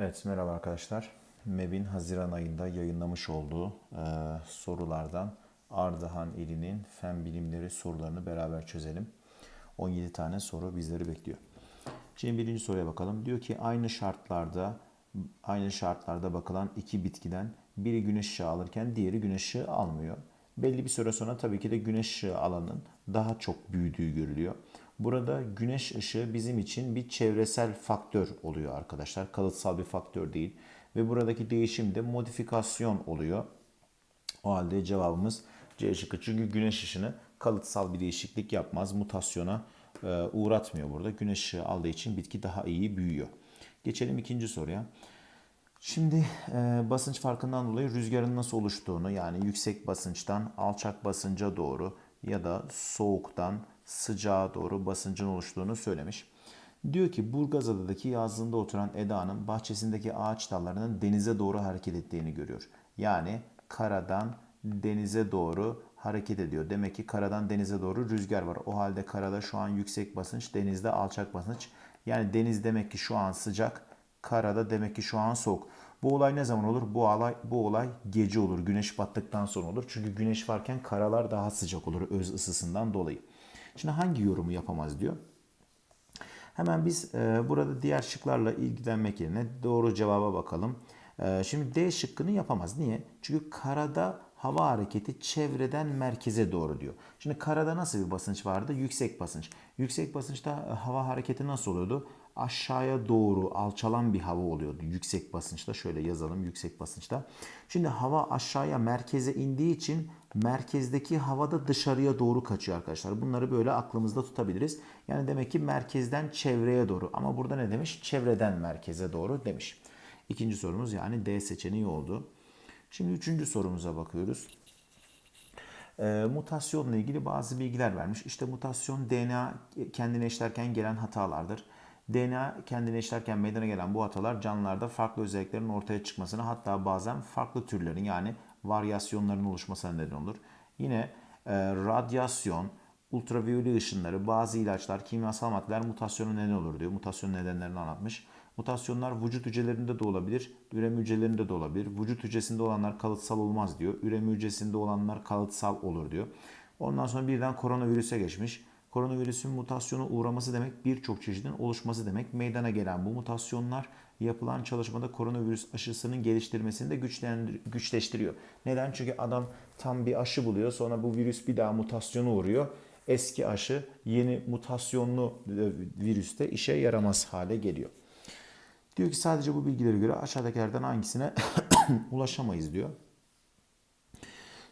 Evet merhaba arkadaşlar. MEB'in Haziran ayında yayınlamış olduğu e, sorulardan Ardahan ilinin fen bilimleri sorularını beraber çözelim. 17 tane soru bizleri bekliyor. Şimdi birinci soruya bakalım. Diyor ki aynı şartlarda aynı şartlarda bakılan iki bitkiden biri güneş ışığı alırken diğeri güneş ışığı almıyor. Belli bir süre sonra tabii ki de güneş ışığı alanın daha çok büyüdüğü görülüyor. Burada güneş ışığı bizim için bir çevresel faktör oluyor arkadaşlar. Kalıtsal bir faktör değil. Ve buradaki değişim de modifikasyon oluyor. O halde cevabımız C şıkkı. Çünkü güneş ışını kalıtsal bir değişiklik yapmaz. Mutasyona e, uğratmıyor burada. Güneş ışığı aldığı için bitki daha iyi büyüyor. Geçelim ikinci soruya. Şimdi e, basınç farkından dolayı rüzgarın nasıl oluştuğunu yani yüksek basınçtan alçak basınca doğru ya da soğuktan sıcağa doğru basıncın oluştuğunu söylemiş. Diyor ki Burgazada'daki yazlığında oturan Eda'nın bahçesindeki ağaç dallarının denize doğru hareket ettiğini görüyor. Yani karadan denize doğru hareket ediyor. Demek ki karadan denize doğru rüzgar var. O halde karada şu an yüksek basınç, denizde alçak basınç. Yani deniz demek ki şu an sıcak, karada demek ki şu an soğuk. Bu olay ne zaman olur? Bu olay bu olay gece olur. Güneş battıktan sonra olur. Çünkü güneş varken karalar daha sıcak olur öz ısısından dolayı. Şimdi hangi yorumu yapamaz diyor. Hemen biz e, burada diğer şıklarla ilgilenmek yerine doğru cevaba bakalım. E, şimdi D şıkkını yapamaz. Niye? Çünkü karada hava hareketi çevreden merkeze doğru diyor. Şimdi karada nasıl bir basınç vardı? Yüksek basınç. Yüksek basınçta e, hava hareketi nasıl oluyordu? Aşağıya doğru alçalan bir hava oluyordu. Yüksek basınçta şöyle yazalım yüksek basınçta. Şimdi hava aşağıya merkeze indiği için merkezdeki hava da dışarıya doğru kaçıyor arkadaşlar. Bunları böyle aklımızda tutabiliriz. Yani demek ki merkezden çevreye doğru. Ama burada ne demiş? Çevreden merkeze doğru demiş. İkinci sorumuz yani D seçeneği oldu. Şimdi üçüncü sorumuza bakıyoruz. E, mutasyonla ilgili bazı bilgiler vermiş. İşte mutasyon DNA kendine eşlerken gelen hatalardır. DNA kendine eşlerken meydana gelen bu hatalar canlılarda farklı özelliklerin ortaya çıkmasına hatta bazen farklı türlerin yani varyasyonların oluşmasına neden olur. Yine e, radyasyon, ultraviyole ışınları, bazı ilaçlar, kimyasal maddeler mutasyona neden olur diyor. Mutasyon nedenlerini anlatmış. Mutasyonlar vücut hücrelerinde de olabilir, üreme hücrelerinde de olabilir. Vücut hücresinde olanlar kalıtsal olmaz diyor. Üreme hücresinde olanlar kalıtsal olur diyor. Ondan sonra birden koronavirüse geçmiş. Koronavirüsün mutasyona uğraması demek birçok çeşidin oluşması demek. Meydana gelen bu mutasyonlar yapılan çalışmada koronavirüs aşısının geliştirmesini de güçleştiriyor. Neden? Çünkü adam tam bir aşı buluyor. Sonra bu virüs bir daha mutasyona uğruyor. Eski aşı yeni mutasyonlu virüste işe yaramaz hale geliyor. Diyor ki sadece bu bilgilere göre aşağıdakilerden hangisine ulaşamayız diyor.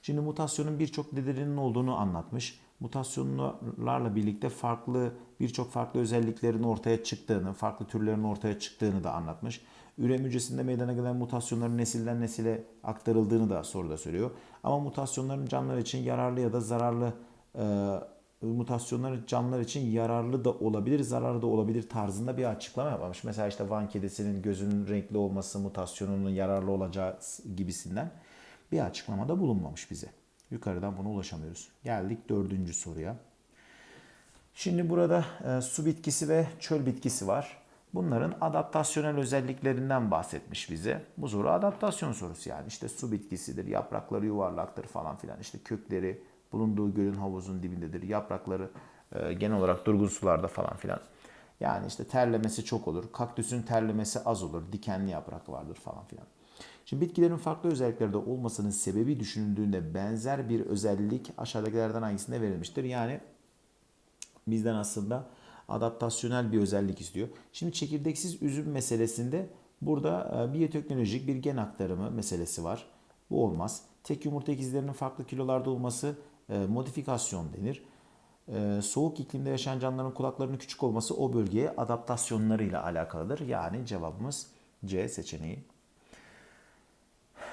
Şimdi mutasyonun birçok nedeninin olduğunu anlatmış. Mutasyonlarla birlikte farklı birçok farklı özelliklerin ortaya çıktığını, farklı türlerin ortaya çıktığını da anlatmış. Üreme hücresinde meydana gelen mutasyonların nesilden nesile aktarıldığını da soruda söylüyor. Ama mutasyonların canlılar için yararlı ya da zararlı e, mutasyonlar canlılar için yararlı da olabilir, zararlı da olabilir tarzında bir açıklama yapmamış. Mesela işte Van kedisinin gözünün renkli olması mutasyonunun yararlı olacağı gibisinden bir açıklamada bulunmamış bize. Yukarıdan buna ulaşamıyoruz. Geldik dördüncü soruya. Şimdi burada e, su bitkisi ve çöl bitkisi var. Bunların adaptasyonel özelliklerinden bahsetmiş bize. Bu soru adaptasyon sorusu yani. İşte su bitkisidir, yaprakları yuvarlaktır falan filan. İşte kökleri bulunduğu gölün havuzun dibindedir. Yaprakları e, genel olarak durgun sularda falan filan. Yani işte terlemesi çok olur. Kaktüsün terlemesi az olur. Dikenli yaprak vardır falan filan. Şimdi bitkilerin farklı özelliklerde olmasının sebebi düşünüldüğünde benzer bir özellik aşağıdakilerden hangisinde verilmiştir? Yani bizden aslında adaptasyonel bir özellik istiyor. Şimdi çekirdeksiz üzüm meselesinde burada e, biyoteknolojik bir gen aktarımı meselesi var. Bu olmaz. Tek yumurta ikizlerinin farklı kilolarda olması e, modifikasyon denir. E, soğuk iklimde yaşayan canlıların kulaklarının küçük olması o bölgeye adaptasyonlarıyla alakalıdır. Yani cevabımız C seçeneği.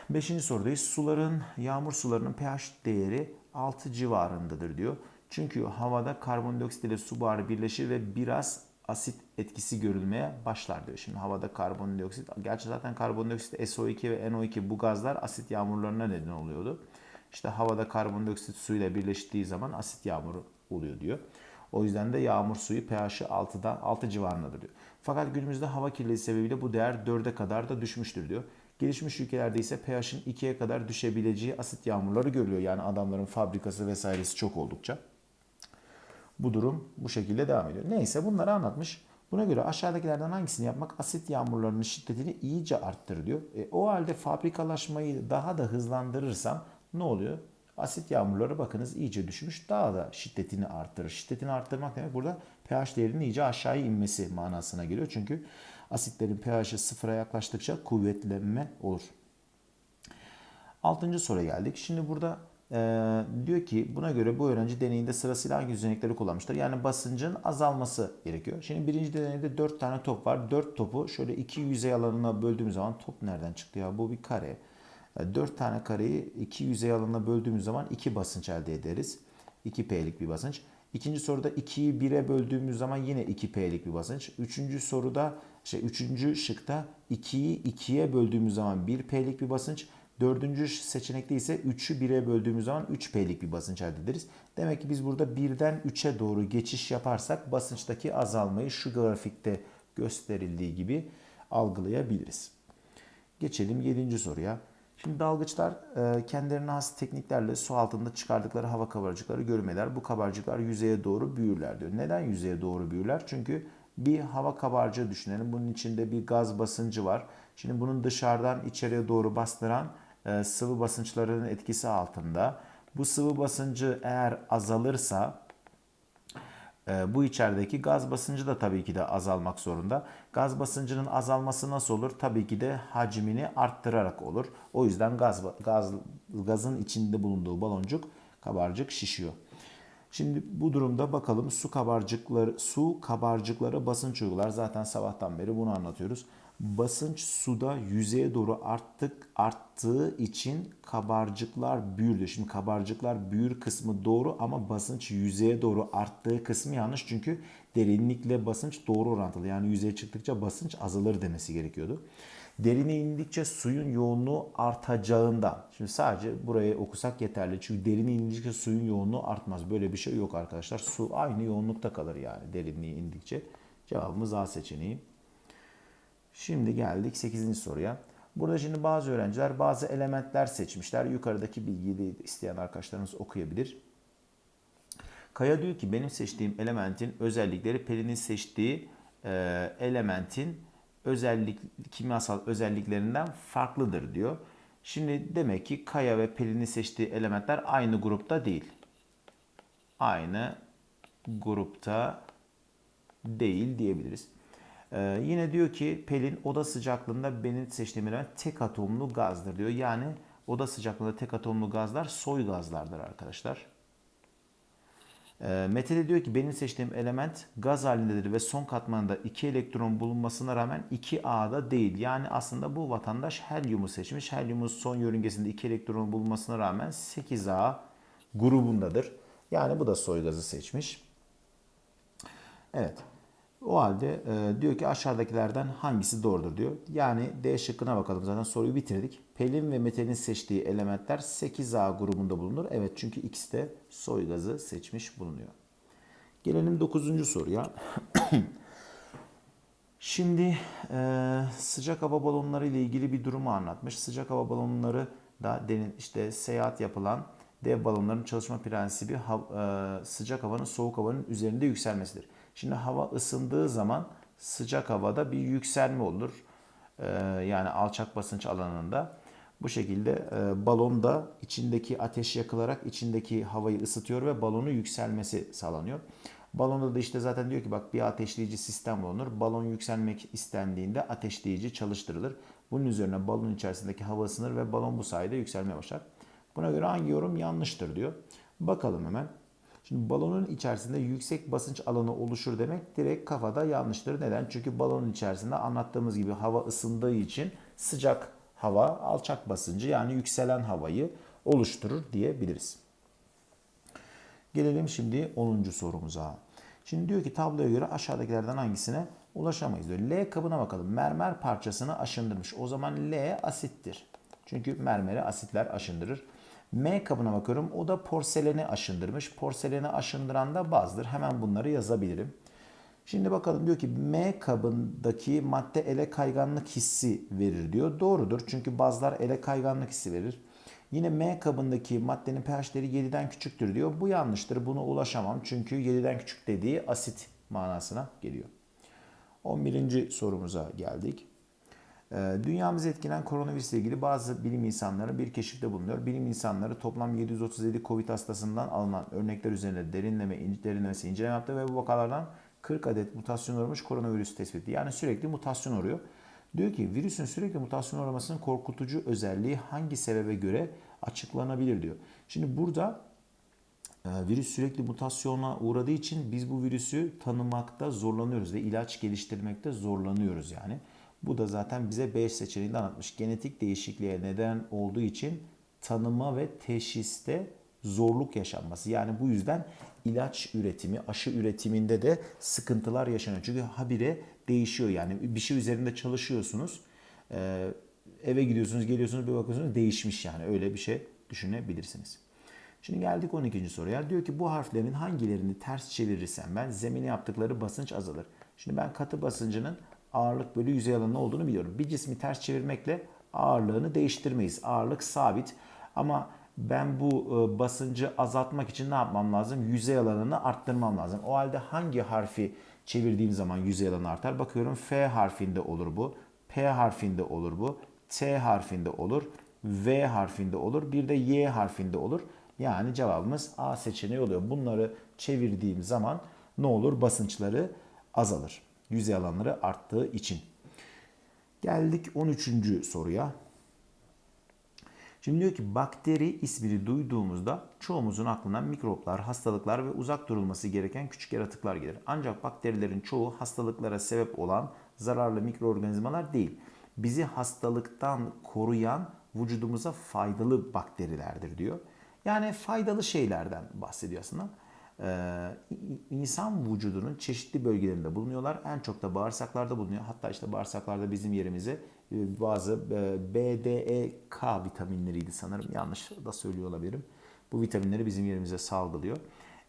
Beşinci sorudayız. Suların, yağmur sularının pH değeri 6 civarındadır diyor. Çünkü havada karbondioksit ile su buharı birleşir ve biraz asit etkisi görülmeye başlar diyor. Şimdi havada karbondioksit, gerçi zaten karbondioksit SO2 ve NO2 bu gazlar asit yağmurlarına neden oluyordu. İşte havada karbondioksit suyla birleştiği zaman asit yağmuru oluyor diyor. O yüzden de yağmur suyu pH'i 6'da 6 civarındadır diyor. Fakat günümüzde hava kirliliği sebebiyle bu değer 4'e kadar da düşmüştür diyor. Gelişmiş ülkelerde ise pH'in 2'ye kadar düşebileceği asit yağmurları görülüyor. Yani adamların fabrikası vesairesi çok oldukça. Bu durum bu şekilde devam ediyor. Neyse bunları anlatmış. Buna göre aşağıdakilerden hangisini yapmak asit yağmurlarının şiddetini iyice arttırır diyor. E, o halde fabrikalaşmayı daha da hızlandırırsam ne oluyor? Asit yağmurları bakınız iyice düşmüş. Daha da şiddetini arttırır. Şiddetini arttırmak demek burada pH değerinin iyice aşağıya inmesi manasına geliyor. Çünkü asitlerin pH'i sıfıra yaklaştıkça kuvvetlenme olur. Altıncı soruya geldik. Şimdi burada e, diyor ki buna göre bu öğrenci deneyinde sırasıyla hangi düzenekleri kullanmıştır? Yani basıncın azalması gerekiyor. Şimdi birinci deneyde 4 tane top var. 4 topu şöyle iki yüzey alanına böldüğümüz zaman top nereden çıktı ya? Bu bir kare. 4 tane kareyi iki yüzey alanına böldüğümüz zaman 2 basınç elde ederiz. 2P'lik bir basınç. İkinci soruda 2'yi 1'e böldüğümüz zaman yine 2P'lik bir basınç. Üçüncü soruda, şey üçüncü şıkta 2'yi 2'ye böldüğümüz zaman 1P'lik bir basınç. Dördüncü seçenekte ise 3'ü 1'e böldüğümüz zaman 3P'lik bir basınç elde ederiz. Demek ki biz burada 1'den 3'e doğru geçiş yaparsak basınçtaki azalmayı şu grafikte gösterildiği gibi algılayabiliriz. Geçelim 7. soruya. Şimdi dalgıçlar e, kendilerine has tekniklerle su altında çıkardıkları hava kabarcıkları görmeler. Bu kabarcıklar yüzeye doğru büyürler diyor. Neden yüzeye doğru büyürler? Çünkü bir hava kabarcığı düşünelim. Bunun içinde bir gaz basıncı var. Şimdi bunun dışarıdan içeriye doğru bastıran e, sıvı basınçlarının etkisi altında. Bu sıvı basıncı eğer azalırsa e, bu içerideki gaz basıncı da tabii ki de azalmak zorunda. Gaz basıncının azalması nasıl olur? Tabii ki de hacmini arttırarak olur. O yüzden gaz, gaz gazın içinde bulunduğu baloncuk kabarcık şişiyor. Şimdi bu durumda bakalım su kabarcıkları su kabarcıklara basınç uygular. Zaten sabahtan beri bunu anlatıyoruz. Basınç suda yüzeye doğru arttık arttığı için kabarcıklar büyür Şimdi kabarcıklar büyür kısmı doğru ama basınç yüzeye doğru arttığı kısmı yanlış. Çünkü derinlikle basınç doğru orantılı. Yani yüzeye çıktıkça basınç azalır demesi gerekiyordu. Derine indikçe suyun yoğunluğu artacağında. Şimdi sadece burayı okusak yeterli. Çünkü derine indikçe suyun yoğunluğu artmaz. Böyle bir şey yok arkadaşlar. Su aynı yoğunlukta kalır yani derinliği indikçe. Cevabımız A seçeneği. Şimdi geldik 8. soruya. Burada şimdi bazı öğrenciler bazı elementler seçmişler. Yukarıdaki bilgiyi isteyen arkadaşlarımız okuyabilir. Kaya diyor ki benim seçtiğim elementin özellikleri Pelin'in seçtiği e, elementin özellik kimyasal özelliklerinden farklıdır diyor. Şimdi demek ki Kaya ve Pelin'in seçtiği elementler aynı grupta değil. Aynı grupta değil diyebiliriz. Ee, yine diyor ki Pelin oda sıcaklığında benim seçtiğim element tek atomlu gazdır diyor. Yani oda sıcaklığında tek atomlu gazlar soy gazlardır arkadaşlar. Ee, Mete de diyor ki benim seçtiğim element gaz halindedir ve son katmanında 2 elektron bulunmasına rağmen 2A'da değil. Yani aslında bu vatandaş helyumu seçmiş. Helyumun son yörüngesinde 2 elektron bulunmasına rağmen 8A grubundadır. Yani bu da soy gazı seçmiş. Evet. O halde e, diyor ki aşağıdakilerden hangisi doğrudur diyor. Yani D şıkkına bakalım zaten soruyu bitirdik. Pelin ve Mete'nin seçtiği elementler 8A grubunda bulunur. Evet çünkü ikisi de soy gazı seçmiş bulunuyor. Gelelim 9. soruya. Şimdi e, sıcak hava balonları ile ilgili bir durumu anlatmış. Sıcak hava balonları da denin işte seyahat yapılan dev balonların çalışma prensibi hav, e, sıcak havanın soğuk havanın üzerinde yükselmesidir. Şimdi hava ısındığı zaman sıcak havada bir yükselme olur. Ee, yani alçak basınç alanında. Bu şekilde e, balon da içindeki ateş yakılarak içindeki havayı ısıtıyor ve balonu yükselmesi sağlanıyor. Balonda da işte zaten diyor ki bak bir ateşleyici sistem bulunur. Balon yükselmek istendiğinde ateşleyici çalıştırılır. Bunun üzerine balon içerisindeki hava ısınır ve balon bu sayede yükselmeye başlar. Buna göre hangi yorum yanlıştır diyor. Bakalım hemen. Şimdi balonun içerisinde yüksek basınç alanı oluşur demek direkt kafada yanlıştır. Neden? Çünkü balonun içerisinde anlattığımız gibi hava ısındığı için sıcak hava alçak basıncı yani yükselen havayı oluşturur diyebiliriz. Gelelim şimdi 10. sorumuza. Şimdi diyor ki tabloya göre aşağıdakilerden hangisine ulaşamayız diyor. L kabına bakalım. Mermer parçasını aşındırmış. O zaman L asittir. Çünkü mermeri asitler aşındırır. M kabına bakıyorum. O da porseleni aşındırmış. Porseleni aşındıran da bazdır. Hemen bunları yazabilirim. Şimdi bakalım diyor ki M kabındaki madde ele kayganlık hissi verir diyor. Doğrudur çünkü bazılar ele kayganlık hissi verir. Yine M kabındaki maddenin pH değeri 7'den küçüktür diyor. Bu yanlıştır. Buna ulaşamam çünkü 7'den küçük dediği asit manasına geliyor. 11. sorumuza geldik. Ee, Dünyamızı etkilen koronavirüsle ilgili bazı bilim insanları bir keşifte bulunuyor. Bilim insanları toplam 737 Covid hastasından alınan örnekler üzerinde derinleme, derinlemesi inceleme yaptı ve bu vakalardan 40 adet mutasyon uğramış koronavirüs tespit etti. Yani sürekli mutasyon uğruyor. Diyor ki virüsün sürekli mutasyon uğramasının korkutucu özelliği hangi sebebe göre açıklanabilir diyor. Şimdi burada e, virüs sürekli mutasyona uğradığı için biz bu virüsü tanımakta zorlanıyoruz ve ilaç geliştirmekte zorlanıyoruz yani. Bu da zaten bize 5 seçeneğinde anlatmış. Genetik değişikliğe neden olduğu için tanıma ve teşhiste zorluk yaşanması. Yani bu yüzden ilaç üretimi, aşı üretiminde de sıkıntılar yaşanıyor. Çünkü habire değişiyor yani bir şey üzerinde çalışıyorsunuz. Eve gidiyorsunuz, geliyorsunuz bir bakıyorsunuz değişmiş yani öyle bir şey düşünebilirsiniz. Şimdi geldik 12. soruya. Diyor ki bu harflerin hangilerini ters çevirirsem ben zemine yaptıkları basınç azalır. Şimdi ben katı basıncının ağırlık bölü yüzey alanı olduğunu biliyorum. Bir cismi ters çevirmekle ağırlığını değiştirmeyiz. Ağırlık sabit ama ben bu e, basıncı azaltmak için ne yapmam lazım? Yüzey alanını arttırmam lazım. O halde hangi harfi çevirdiğim zaman yüzey alanı artar? Bakıyorum F harfinde olur bu. P harfinde olur bu. T harfinde olur. V harfinde olur. Bir de Y harfinde olur. Yani cevabımız A seçeneği oluyor. Bunları çevirdiğim zaman ne olur? Basınçları azalır. Yüzey alanları arttığı için. Geldik 13. soruya. Şimdi diyor ki bakteri ismini duyduğumuzda çoğumuzun aklına mikroplar, hastalıklar ve uzak durulması gereken küçük yaratıklar gelir. Ancak bakterilerin çoğu hastalıklara sebep olan zararlı mikroorganizmalar değil. Bizi hastalıktan koruyan vücudumuza faydalı bakterilerdir diyor. Yani faydalı şeylerden bahsediyor aslında. Ee, insan vücudunun çeşitli bölgelerinde bulunuyorlar. En çok da bağırsaklarda bulunuyor. Hatta işte bağırsaklarda bizim yerimize e, bazı e, B, D, E, K vitaminleriydi sanırım. Yanlış da söylüyor olabilirim. Bu vitaminleri bizim yerimize salgılıyor.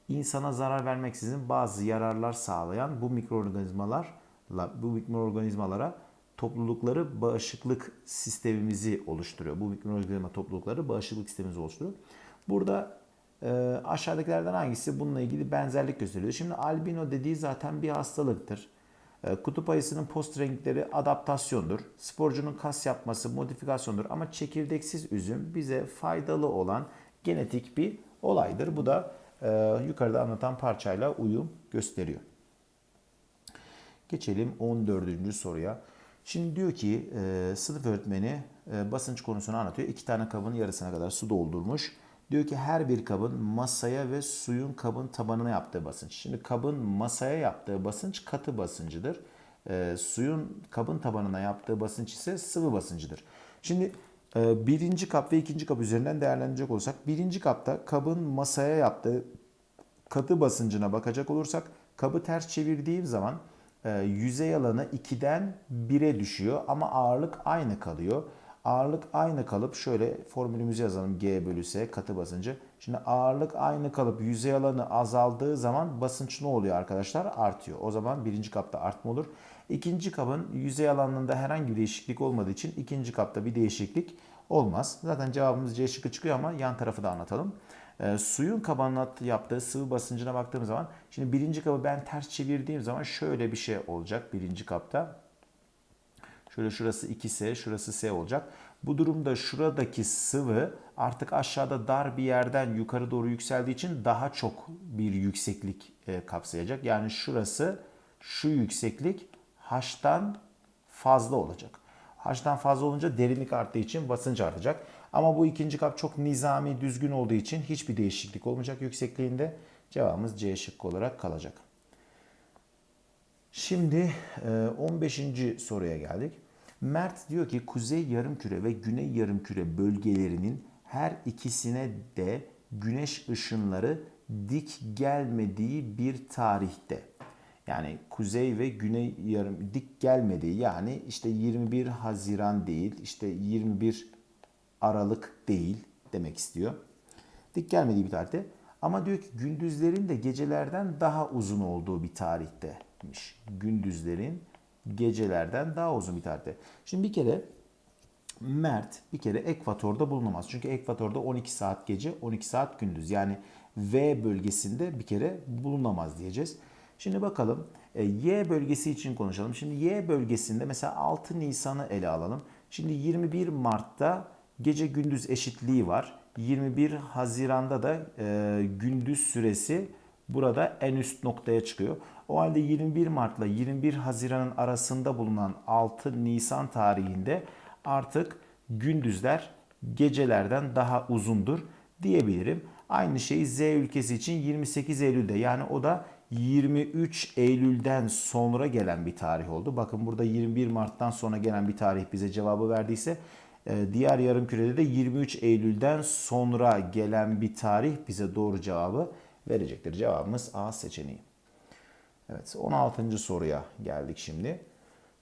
İnsana zarar vermeksizin bazı yararlar sağlayan bu mikroorganizmalarla bu mikroorganizmalara toplulukları bağışıklık sistemimizi oluşturuyor. Bu mikroorganizma toplulukları bağışıklık sistemimizi oluşturuyor. Burada e, aşağıdakilerden hangisi bununla ilgili benzerlik gösteriyor? Şimdi albino dediği zaten bir hastalıktır. E, kutup ayısının post renkleri adaptasyondur. Sporcunun kas yapması modifikasyondur. Ama çekirdeksiz üzüm bize faydalı olan genetik bir olaydır. Bu da e, yukarıda anlatan parçayla uyum gösteriyor. Geçelim 14. soruya. Şimdi diyor ki e, sınıf öğretmeni e, basınç konusunu anlatıyor. İki tane kabın yarısına kadar su doldurmuş. Diyor ki her bir kabın masaya ve suyun kabın tabanına yaptığı basınç. Şimdi kabın masaya yaptığı basınç katı basıncıdır. E, suyun kabın tabanına yaptığı basınç ise sıvı basıncıdır. Şimdi e, birinci kap ve ikinci kap üzerinden değerlendirecek olursak birinci kapta kabın masaya yaptığı katı basıncına bakacak olursak kabı ters çevirdiğim zaman e, yüzey alanı 2'den 1'e düşüyor ama ağırlık aynı kalıyor. Ağırlık aynı kalıp şöyle formülümüzü yazalım G bölü S katı basıncı. Şimdi ağırlık aynı kalıp yüzey alanı azaldığı zaman basınç ne oluyor arkadaşlar? Artıyor. O zaman birinci kapta artma olur. İkinci kabın yüzey alanında herhangi bir değişiklik olmadığı için ikinci kapta bir değişiklik olmaz. Zaten cevabımız C şıkkı çıkıyor ama yan tarafı da anlatalım. E, suyun kabanına yaptığı sıvı basıncına baktığım zaman şimdi birinci kabı ben ters çevirdiğim zaman şöyle bir şey olacak birinci kapta. Şöyle şurası 2S, şurası S olacak. Bu durumda şuradaki sıvı artık aşağıda dar bir yerden yukarı doğru yükseldiği için daha çok bir yükseklik e, kapsayacak. Yani şurası şu yükseklik H'tan fazla olacak. H'tan fazla olunca derinlik arttığı için basınç artacak. Ama bu ikinci kap çok nizami, düzgün olduğu için hiçbir değişiklik olmayacak yüksekliğinde. Cevabımız C şıkkı olarak kalacak. Şimdi 15. E, soruya geldik. Mert diyor ki kuzey yarımküre ve güney yarımküre bölgelerinin her ikisine de güneş ışınları dik gelmediği bir tarihte. Yani kuzey ve güney yarım dik gelmediği yani işte 21 Haziran değil, işte 21 Aralık değil demek istiyor. Dik gelmediği bir tarihte. Ama diyor ki gündüzlerin de gecelerden daha uzun olduğu bir tarihte tarihmiş. Gündüzlerin gecelerden daha uzun bir tarihte. Şimdi bir kere Mert bir kere ekvatorda bulunamaz. Çünkü ekvatorda 12 saat gece, 12 saat gündüz. Yani V bölgesinde bir kere bulunamaz diyeceğiz. Şimdi bakalım e, Y bölgesi için konuşalım. Şimdi Y bölgesinde mesela 6 Nisan'ı ele alalım. Şimdi 21 Mart'ta gece gündüz eşitliği var. 21 Haziran'da da e, gündüz süresi burada en üst noktaya çıkıyor. O halde 21 Mart'la 21 Haziran'ın arasında bulunan 6 Nisan tarihinde artık gündüzler gecelerden daha uzundur diyebilirim. Aynı şey Z ülkesi için 28 Eylül'de yani o da 23 Eylül'den sonra gelen bir tarih oldu. Bakın burada 21 Mart'tan sonra gelen bir tarih bize cevabı verdiyse e, diğer yarım kürede de 23 Eylül'den sonra gelen bir tarih bize doğru cevabı verecektir. Cevabımız A seçeneği. Evet 16. soruya geldik şimdi.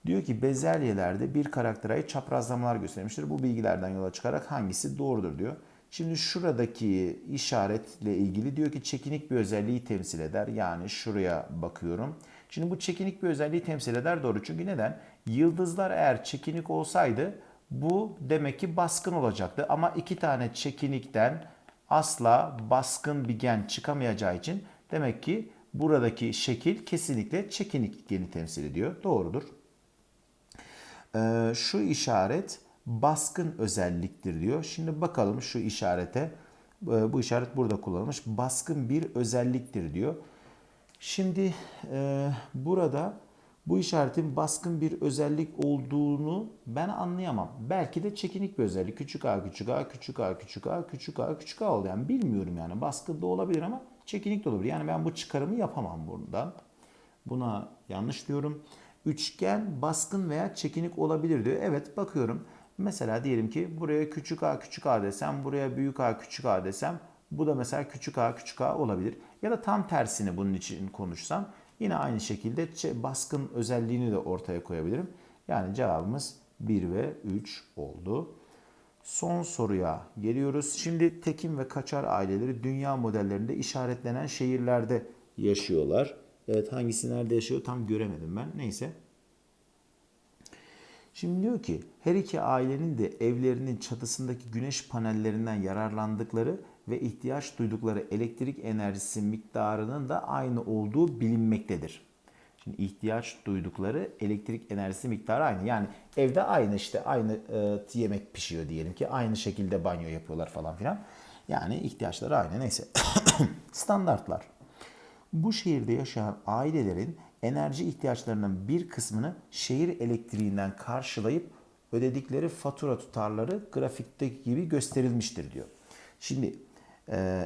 Diyor ki bezelyelerde bir karaktere ait çaprazlamalar göstermiştir. Bu bilgilerden yola çıkarak hangisi doğrudur diyor. Şimdi şuradaki işaretle ilgili diyor ki çekinik bir özelliği temsil eder. Yani şuraya bakıyorum. Şimdi bu çekinik bir özelliği temsil eder doğru. Çünkü neden? Yıldızlar eğer çekinik olsaydı bu demek ki baskın olacaktı. Ama iki tane çekinikten asla baskın bir gen çıkamayacağı için demek ki buradaki şekil kesinlikle çekinik geni temsil ediyor. Doğrudur. Ee, şu işaret baskın özelliktir diyor. Şimdi bakalım şu işarete. Ee, bu işaret burada kullanılmış. Baskın bir özelliktir diyor. Şimdi e, burada bu işaretin baskın bir özellik olduğunu ben anlayamam. Belki de çekinik bir özellik. Küçük a, küçük a, küçük a, küçük a, küçük a, küçük a oldu. Yani bilmiyorum yani. Baskın da olabilir ama çekinik de olabilir. Yani ben bu çıkarımı yapamam buradan. Buna yanlış diyorum. Üçgen baskın veya çekinik olabilir diyor. Evet bakıyorum. Mesela diyelim ki buraya küçük a küçük a desem, buraya büyük a küçük a desem bu da mesela küçük a küçük a olabilir. Ya da tam tersini bunun için konuşsam yine aynı şekilde baskın özelliğini de ortaya koyabilirim. Yani cevabımız 1 ve 3 oldu. Son soruya geliyoruz. Şimdi Tekin ve Kaçar aileleri dünya modellerinde işaretlenen şehirlerde yaşıyorlar. Evet hangisi nerede yaşıyor tam göremedim ben. Neyse. Şimdi diyor ki her iki ailenin de evlerinin çatısındaki güneş panellerinden yararlandıkları ve ihtiyaç duydukları elektrik enerjisi miktarının da aynı olduğu bilinmektedir. Şimdi ihtiyaç duydukları elektrik enerjisi miktarı aynı. Yani evde aynı işte aynı e, yemek pişiyor diyelim ki aynı şekilde banyo yapıyorlar falan filan. Yani ihtiyaçları aynı neyse. Standartlar. Bu şehirde yaşayan ailelerin enerji ihtiyaçlarının bir kısmını şehir elektriğinden karşılayıp ödedikleri fatura tutarları grafikteki gibi gösterilmiştir diyor. Şimdi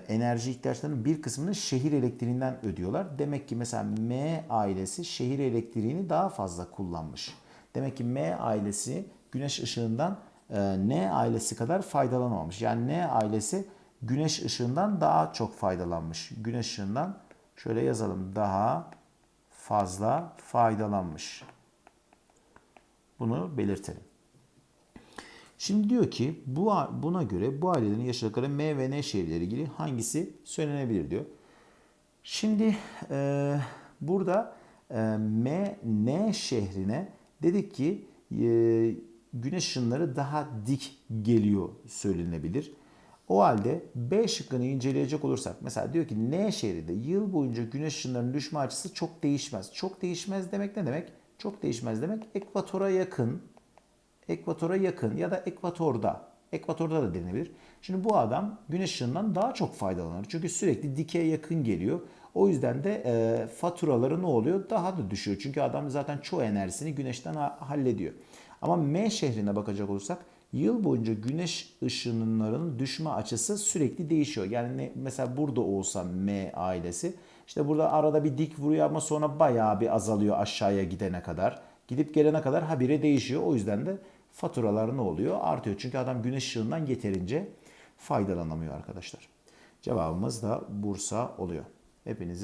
enerji ihtiyaçlarının bir kısmını şehir elektriğinden ödüyorlar. Demek ki mesela M ailesi şehir elektriğini daha fazla kullanmış. Demek ki M ailesi güneş ışığından e, N ailesi kadar faydalanamamış. Yani N ailesi güneş ışığından daha çok faydalanmış. Güneş ışığından şöyle yazalım daha fazla faydalanmış. Bunu belirtelim. Şimdi diyor ki bu buna göre bu ailelerin yaşadıkları M ve N şehirleri ilgili hangisi söylenebilir diyor. Şimdi e, burada e, M, N şehrine dedik ki e, güneş ışınları daha dik geliyor söylenebilir. O halde B şıkkını inceleyecek olursak mesela diyor ki N şehrinde yıl boyunca güneş ışınlarının düşme açısı çok değişmez. Çok değişmez demek ne demek? Çok değişmez demek ekvatora yakın, ekvatora yakın ya da ekvatorda, ekvatorda da denilebilir. Şimdi bu adam güneş ışığından daha çok faydalanır. Çünkü sürekli dikeye yakın geliyor. O yüzden de e, faturaları ne oluyor? Daha da düşüyor. Çünkü adam zaten çoğu enerjisini güneşten hallediyor. Ama M şehrine bakacak olursak yıl boyunca güneş ışınlarının düşme açısı sürekli değişiyor. Yani ne, mesela burada olsa M ailesi işte burada arada bir dik vuruyor ama sonra bayağı bir azalıyor aşağıya gidene kadar. Gidip gelene kadar habire değişiyor. O yüzden de faturalar ne oluyor? Artıyor. Çünkü adam güneş ışığından yeterince faydalanamıyor arkadaşlar. Cevabımız da Bursa oluyor. Hepinize